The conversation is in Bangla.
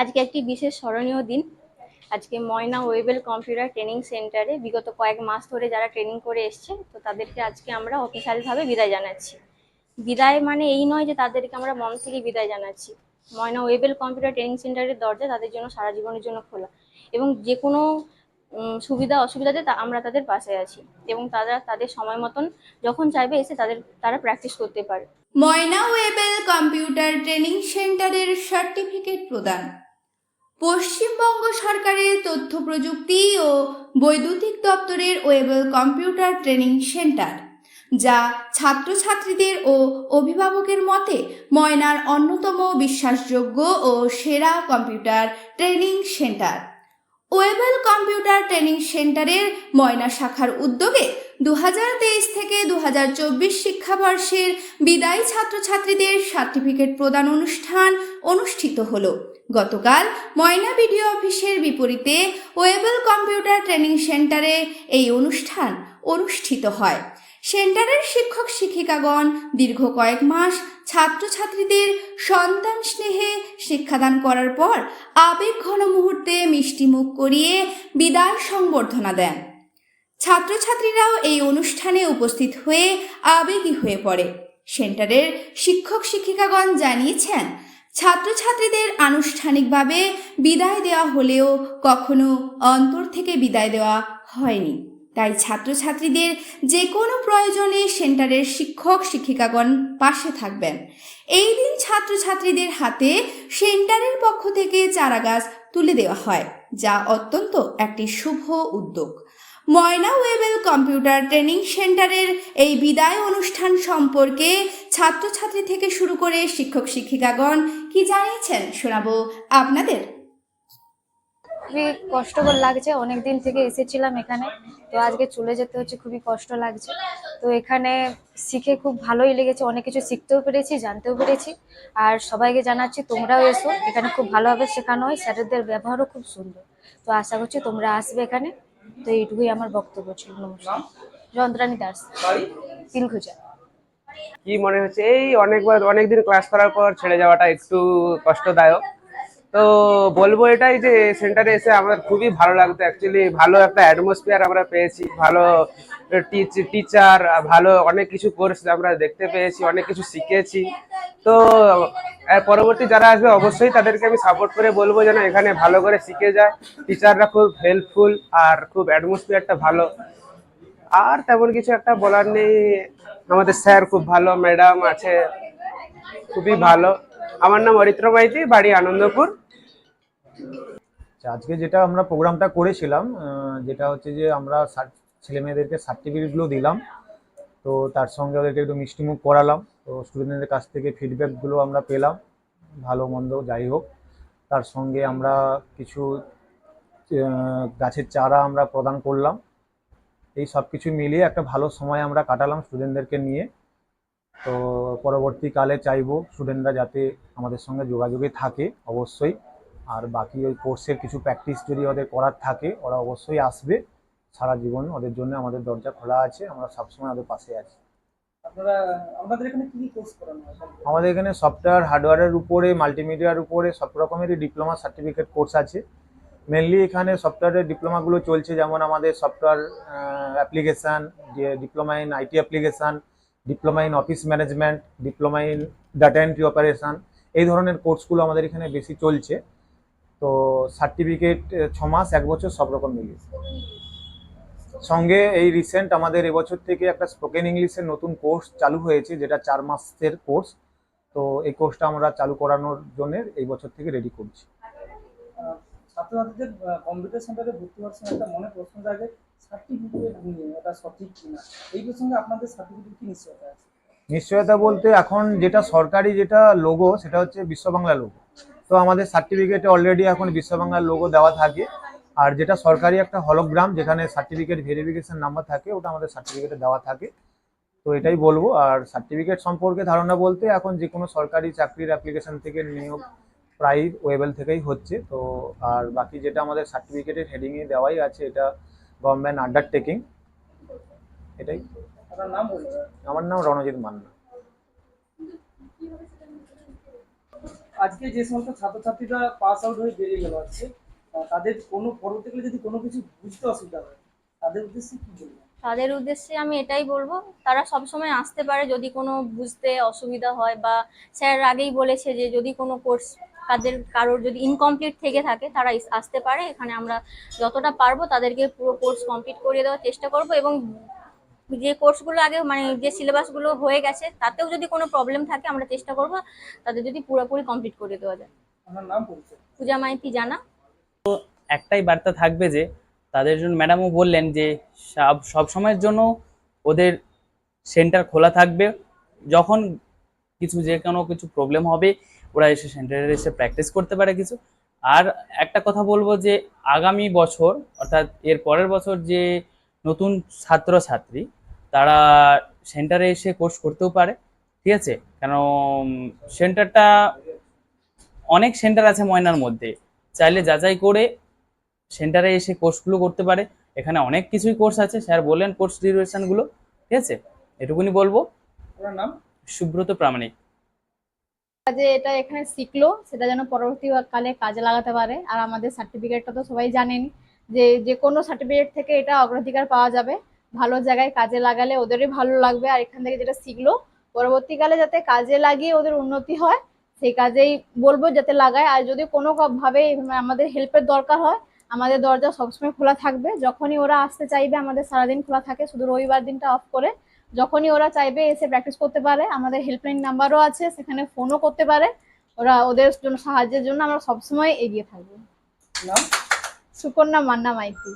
আজকে একটি বিশেষ স্মরণীয় দিন। আজকে ময়না ওয়েবেল কম্পিউটার ট্রেনিং সেন্টারে বিগত কয়েক মাস ধরে যারা ট্রেনিং করে এসছে, তো তাদেরকে আজকে আমরা অফিসিয়ালভাবে বিদায় জানাচ্ছি। বিদায় মানে এই নয় যে তাদেরকে আমরা মন থেকে বিদায় জানাচ্ছি। ময়না ওয়েবেল কম্পিউটার ট্রেনিং সেন্টারের দরজা তাদের জন্য সারা জীবনের জন্য খোলা। এবং যে কোনো সুবিধা অসুবিধাতে আমরা তাদের পাশে আছি এবং তারা তাদের সময় মতন যখন চাইবে এসে তাদের তারা প্র্যাকটিস করতে পারে। ময়না ওয়েবেল কম্পিউটার ট্রেনিং সেন্টারের সার্টিফিকেট প্রদান। পশ্চিমবঙ্গ সরকারের তথ্য প্রযুক্তি ও বৈদ্যুতিক দপ্তরের ওয়েবেল কম্পিউটার ট্রেনিং সেন্টার, যা ছাত্রছাত্রীদের ও অভিভাবকের মতে ময়নার অন্যতম বিশ্বাসযোগ্য ও সেরা computer training centre. Webel computer training সেন্টারের ময়না শাখার উদ্যোগে দু হাজার তেইশ থেকে দু হাজার চব্বিশ শিক্ষাবর্ষের বিদায়ী ছাত্রছাত্রীদের সার্টিফিকেট প্রদান অনুষ্ঠান অনুষ্ঠিত হলো। গতকাল ময়না বিডিও অফিসের বিপরীতে ওয়েবেল কম্পিউটার ট্রেনিং সেন্টারে এই অনুষ্ঠান অনুষ্ঠিত হয়। সেন্টারের শিক্ষক শিক্ষিকাগণ দীর্ঘ কয়েক মাস ছাত্রছাত্রীদের সন্তান স্নেহে শিক্ষাদান করার পর আবেগ ঘন মুহূর্তে মিষ্টি মুখ করিয়ে বিদায় সংবর্ধনা দেন। ছাত্রছাত্রীরাও এই অনুষ্ঠানে উপস্থিত হয়ে আবেগী হয়ে পড়ে। সেন্টারের শিক্ষক শিক্ষিকাগণ জানিয়েছেন, ছাত্রছাত্রীদের আনুষ্ঠানিকভাবে বিদায় দেওয়া হলেও কখনো অন্তর থেকে বিদায় দেওয়া হয়নি। তাই ছাত্রছাত্রীদের যে কোনো প্রয়োজনে সেন্টারের শিক্ষক শিক্ষিকাগণ পাশে থাকবেন। এই দিন ছাত্রছাত্রীদের হাতে সেন্টারের পক্ষ থেকে চারাগাছ তুলে দেওয়া হয়, যা অত্যন্ত একটি শুভ উদ্যোগ। ময়না ওয়েবেল কম্পিউটার ট্রেনিং সেন্টারের এই বিদায় অনুষ্ঠান সম্পর্কে ছাত্রছাত্রী থেকে শুরু করে শিক্ষক শিক্ষিকাগণ কি জানিয়েছেন শোনাবো আপনাদের। খুবই কষ্টকর লাগছে। অনেক দিন থেকে এসেছিলাম এখানে। তো আজকে চলে যেতে হচ্ছে খুবই কষ্ট লাগছে। তো এখানে শিখে খুব ভালোই লেগেছে। অনেক কিছু শিখতেও পেরেছি জানতেও পেরেছি। আর সবাইকে জানাচ্ছি তোমরাও এসো। এখানে খুব ভালোভাবে শেখানো হয়। স্যারেদের ব্যবহারও খুব সুন্দর। তো আশা করছি তোমরা আসবে এখানে। তো এইটুকুই আমার বক্তব্য ছিল। নমস্কার। যন্ত্রাণী দাস। তিলখুজা কি মনে হচ্ছে? এই অনেকবার অনেকদিন ক্লাস করার পর ছেড়ে যাওয়াটা একটু কষ্টদায়ক। তো বলব এটাই যে সেন্টারে এসে আমার খুবই ভালো লাগতো। অ্যাকচুয়ালি ভালো একটা অ্যাটমসফিয়ার আমরা পেয়েছি, ভালো টিচার ভালো অনেক কিছু কোর্স আমরা দেখতে পেয়েছি, অনেক কিছু শিখেছি। তো পরবর্তী যারা আসবে, অবশ্যই তাদেরকে আমি সাপোর্ট করে বলব যেন এখানে ভালো করে শিখে যায়। টিচাররা খুব হেল্পফুল আর খুব অ্যাটমসফিয়ারটা ভালো। আর তেমন কিছু একটা বলার নেই। আমাদের স্যার খুব ভালো ম্যাডাম আছে, খুবই ভালো। আমার নাম অরিত্র মাইতি বাড়ি আনন্দপুর। আচ্ছা, আজকে যেটা আমরা প্রোগ্রামটা করেছিলাম যেটা হচ্ছে যে আমরা ছেলে মেয়েদেরকে সার্টিফিকেটগুলো দিলাম তো তার সঙ্গে ওদেরকে একটু মিষ্টিমুখ করালাম তো স্টুডেন্টদের কাছ থেকে ফিডব্যাকগুলো আমরা পেলাম ভালো মন্দ যাই হোক। তার সঙ্গে আমরা কিছু গাছের চারা আমরা প্রদান করলাম। এই সব কিছু মিলিয়ে একটা ভালো সময় আমরা কাটালাম স্টুডেন্টদেরকে নিয়ে। তো পরবর্তীকালে চাইব স্টুডেন্টরা যাতে আমাদের সঙ্গে যোগাযোগে থাকে অবশ্যই। আর বাকি ওই কোর্সের কিছু প্র্যাকটিস যদি ওদের করার থাকে ওরা অবশ্যই আসবে। সারা জীবন ওদের জন্য আমাদের দরজা খোলা আছে আমরা সবসময় ওদের পাশে আছি। আমাদের এখানে সফটওয়্যার হার্ডওয়্যারের উপরে মাল্টিমিডিয়ার উপরে সব রকমেরই ডিপ্লোমা সার্টিফিকেট কোর্স আছে। মেনলি এখানে সফটওয়্যারের ডিপ্লোমাগুলো চলছে যেমন আমাদের software application diploma in IT application diploma in office management diploma in data entry operation এই ধরনের কোর্সগুলো আমাদের এখানে বেশি চলছে। তো সার্টিফিকেট ছ মাস, এক বছর সব রকম মিলিয়ে সঙ্গে এই রিসেন্ট আমাদের এবছর থেকে একটা স্পোকেন ইংলিশের নতুন কোর্স চালু হয়েছে, যেটা চার মাসের কোর্স তো এই কোর্সটা আমরা চালু করানোর জন্য এই বছর থেকে রেডি করছি। ছাত্রছাত্রীদের কম্পিউটার সেন্টারে ভর্তি হওয়ার সময় একটা মনে প্রশ্ন জাগে সার্টিফিকেট নিয়ে এটা সঠিক কিনা? এই প্রসঙ্গে আপনাদের সার্টিফিকেট কি নিশ্চয়তা আছে? নিশ্চয়তা বলতে এখন যেটা সরকারি যেটা লোগো সেটা হচ্ছে বিশ্ব বাংলা লোগো তো আমাদের সার্টিফিকেটে অলরেডি এখন বিশ্ব বাংলার লোগো দেওয়া থাকে। আর যেটা সরকারি একটা হলোগ্রাম যেখানে সার্টিফিকেট ভেরিফিকেশন নাম্বার থাকে, ওটা আমাদের সার্টিফিকেটে দেওয়া থাকে। তো এটাই বলব। আর সার্টিফিকেট সম্পর্কে ধারণা বলতে এখন যে কোনো সরকারি চাকরির অ্যাপ্লিকেশন থেকে নিয়োগ প্রায় ওয়েবেল থেকেই হচ্ছে। তো আর বাকি যেটা আমাদের সার্টিফিকেটের হেডিংয়ে দেওয়াই আছে এটা গভর্নমেন্ট আন্ডারটেকিং এটাই। আপনার নাম বলছি আমার নাম রণজিৎ মান্না। আজকে যে সমস্ত ছাত্রছাত্রীরা পাস আউট হয়ে বেরিয়ে গেল আজকে তাদের কোনো পরবর্তীকালে যদি কোনো কিছু বুঝতে অসুবিধা হয় তাদের উদ্দেশ্যে কি বলবেন? তাদের উদ্দেশ্যে আমি এটাই বলব তারা সব সময় আসতে পারে যদি কোনো বুঝতে অসুবিধা হয় বা স্যার আগেই বলেছে যে যদি কোনো কোর্স তাদের কারোর যদি ইনকমপ্লিট থেকে থাকে তারা আসতে পারে। এখানে আমরা যতটা পারব তাদেরকে পুরো কোর্স কমপ্লিট করিয়ে দেওয়ার চেষ্টা করব এবং যে কোর্সগুলো আগে মানে যে সিলেবাসগুলো হয়ে গেছে তাতেও যদি কোনো প্রবলেম থাকে আমরা চেষ্টা করব তাদের যদি পুরোপুরি কমপ্লিট করে দেওয়া যায়। আপনার নাম পরিচয় পূজা মাইতি জানা। তো একটাই বার্তা থাকবে যে তাদের জন্য ম্যাডামও বললেন যে সব সব সময়ের জন্য ওদের সেন্টার খোলা থাকবে। যখন কিছু যে কোনো কিছু প্রবলেম হবে ওরা এসে সেন্টারে এসে প্র্যাকটিস করতে পারে কিছু। আর একটা কথা বলব যে আগামী বছর অর্থাৎ এর পরের বছর যে নতুন ছাত্র ছাত্রী তারা সেন্টারে এসে কোর্স করতেও পারে ঠিক আছে? কেন সেন্টারটা অনেক সেন্টার আছে ময়নার মধ্যে। চাইলে যাচাই করে সেন্টারে এসে কোর্সগুলো করতে পারে। এখানে অনেক কিছুই কোর্স আছে স্যার বললেন কোর্স ডিউরেশনগুলো ঠিক আছে? এটুকুনি বলব। আপনার নাম? সুব্রত প্রামাণিক। যে এটা এখানে শিখলো, সেটা যেন পরবর্তীকালে কাজে লাগাতে পারে। আর আমাদের সার্টিফিকেটটা তো সবাই জানেন যে যে কোনো সার্টিফিকেট থেকে এটা অগ্রাধিকার পাওয়া যাবে। ভালো জায়গায় কাজে লাগালে ওদেরই ভালো লাগবে। আর এখান থেকে যেটা শিখলো, পরবর্তীকালে যাতে কাজে লাগিয়ে ওদের উন্নতি হয়, সেই কাজেই বলব যাতে লাগায়। আর যদি কোনো ভাবে আমাদের হেল্পের দরকার হয়, আমাদের দরজা সবসময় খোলা থাকবে। যখনই ওরা আসতে চাইবে, আমাদের সারাদিন খোলা থাকে। শুধু রবিবার দিনটা অফ করে যখনই ওরা চাইবে এসে প্র্যাকটিস করতে পারে আমাদের হেল্পলাইন নাম্বারও আছে সেখানে ফোনও করতে পারে। ওরা ওদের জন্য সাহায্যের জন্য আমরা সবসময় এগিয়ে থাকব। সুকন্যা মান্না মাইতি।